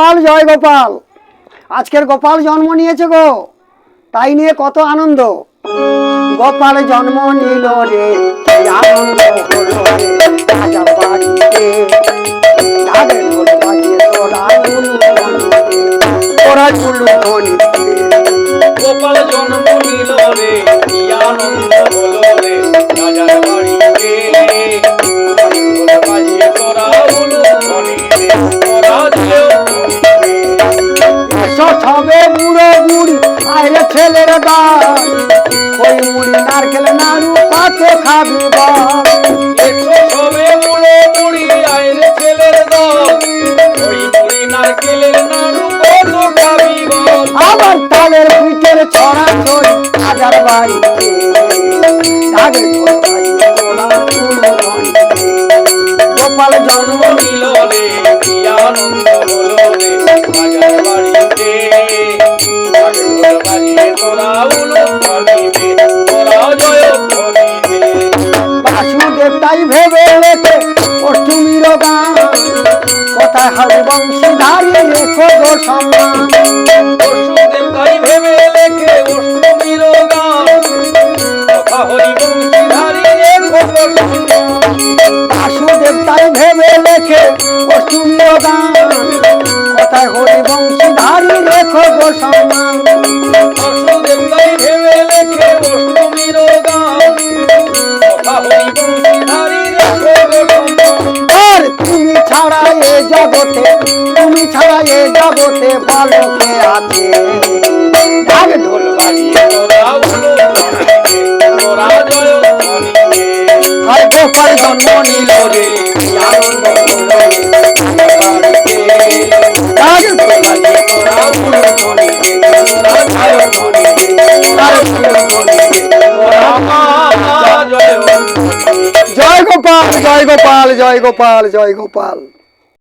গোপাল, জয় গোপাল। আজকের গোপাল জন্ম নিয়েছে গো। তাই নিয়ে কত আনন্দ। গোপাল জন্ম নিল রে রাজা বাড়িতে। বাড়িতে। আইলে ছেলের ওই মুড়ি নারকেল নাড়ু কত খাবি বল একশো সবে বুড়ো বুড়ি আইরে ছেলের দল ওই বুড়ি নারকেলের নাড়ু কত খাবি বল আবার তালের পিঠের ছড়া ছড়ি হাজার বাড়িতে ঢাকে বাসুদেব তাই ভেবে রেখে অষ্টমীর গান। কোথায় হবে বংশীধারী রেখো গো সম্মান। পরশুদেব তাই ভেবে লেখে অষ্টমীর গান। কথা হরি বংশীধারী এক বাসুদেব তাই ভেবে লেখে অষ্টমীর গান। কোথায় হরি বংশীধারী রেখো গো সম্মান। জগতে তুমি ছাড়া এ জগতে ভালো আছে জয় গোপাল জয় গোপাল জয় গোপাল জয় গোপাল।